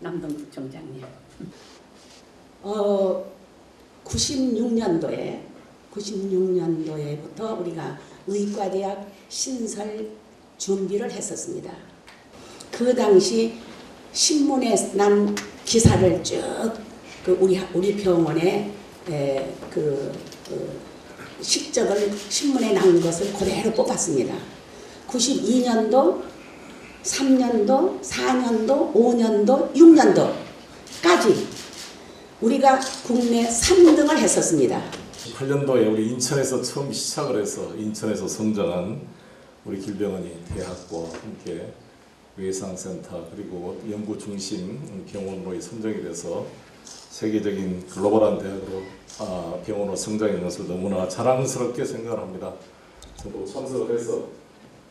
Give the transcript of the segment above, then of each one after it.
남동국 총장님. 어 96년도에 96년도에부터 우리가 의과대학 신설 준비를 했었습니다. 그 당시 신문에 난 기사를 쭉 그 우리 학- 우리 병원에 에, 그, 그 실적을 신문에 난 것을 그대로 뽑았습니다. 92년도, 3년도, 4년도, 5년도, 6년도까지 우리가 국내 3등을 했었습니다. 8년도에 우리 인천에서 처음 시작을 해서 인천에서 성장한 우리 길병원이 대학과 함께 외상센터 그리고 연구 중심 병원으로 선정이 돼서 세계적인 글로벌한 대학으로 아, 병원으로 성장한 것을 너무나 자랑스럽게 생각을 합니다. 저도 참석을 해서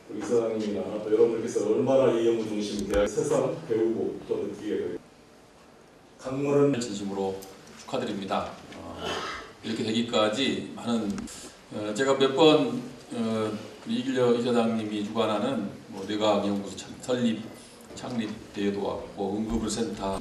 우리 이사장님이나 또 여러분들께서 얼마나 이 연구 중심 대학 세상 배우고 또 느끼게 됩니다. 강물은 진심으로 축하드립니다. 어, 이렇게 되기까지 많은 어, 제가 몇번 어, 이길려 이사장님이 주관하는 뭐 내과학연구소 창- 설립 창립 대회도 왔고 응급의료센터